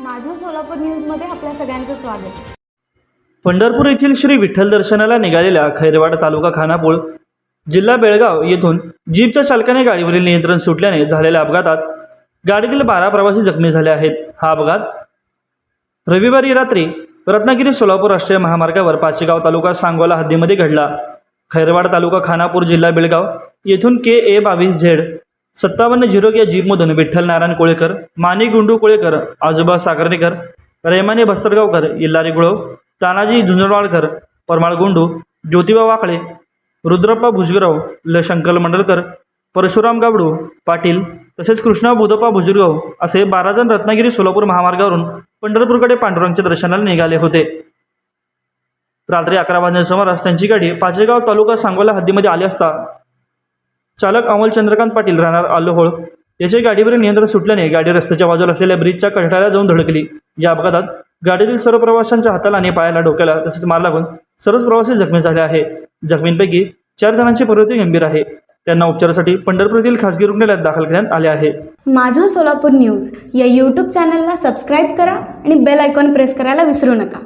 माझं सोलापूर न्यूजमध्ये आपल्या सगळ्यांचं स्वागत. पंढरपूर येथील श्री विठ्ठल दर्शनाला निघालेल्या खैरवाड तालुका खानापूर जिल्हा बेळगाव येथून जीपच्या चालकाने गाडीवरील नियंत्रण सुटल्याने झालेल्या अपघातात गाडीतील बारा प्रवासी जखमी झाले आहेत. हा अपघात रविवारी रात्री रत्नागिरी सोलापूर राष्ट्रीय महामार्गावर पाचेगाव तालुका सांगोला हद्दीमध्ये घडला. खैरवाड तालुका खानापूर जिल्हा बेळगाव येथून के ए बावीस झेड सत्तावन्न झिरो या जीपमधून. विठ्ठल नारायण कोळेकर मानी गुंडू कोळेकर आजोबा सागरनेकर रेमाने बस्तरगावकर इल्लारी गुळव तानाजी झुंजळवाडकर परमाळ गुंडू ज्योतिबा वाकळे रुद्रप्पा भुजगराव ल शंकर मंडलकर परशुराम गाबडू पाटील तसेच कृष्णा बुधप्पा भुजगाव असे बारा जण रत्नागिरी सोलापूर महामार्गावरून पंढरपूरकडे पांडुरंगच्या दर्शनाला निघाले होते. रात्री अकरा वाजण्याच्या सुमारास त्यांची गाडी पाचेगाव तालुका सांगोला हद्दीमध्ये आली असता चालक अमोल चंद्रकांत पाटील राहणार आलोहोळ याच्या गाडीवरील नियंत्रण सुटल्याने गाडी रस्त्याच्या बाजूला असलेल्या ब्रिजच्या कठड्याला जाऊन धडकली. या अपघातात गाडीतील सर्व प्रवाशांच्या हाताला आणि पायाला डोक्याला तसेच मार लागून सर्वच प्रवासी जखमी झाले आहे. जखमींपैकी चार जणांची प्रवृत्ती गंभीर आहे. त्यांना उपचारासाठी पंढरपूरतील खासगी रुग्णालयात दाखल करण्यात आले आहे. माझं सोलापूर न्यूज या यूट्यूब चॅनलला सबस्क्राईब करा आणि बेल आयकॉन प्रेस करायला विसरू नका.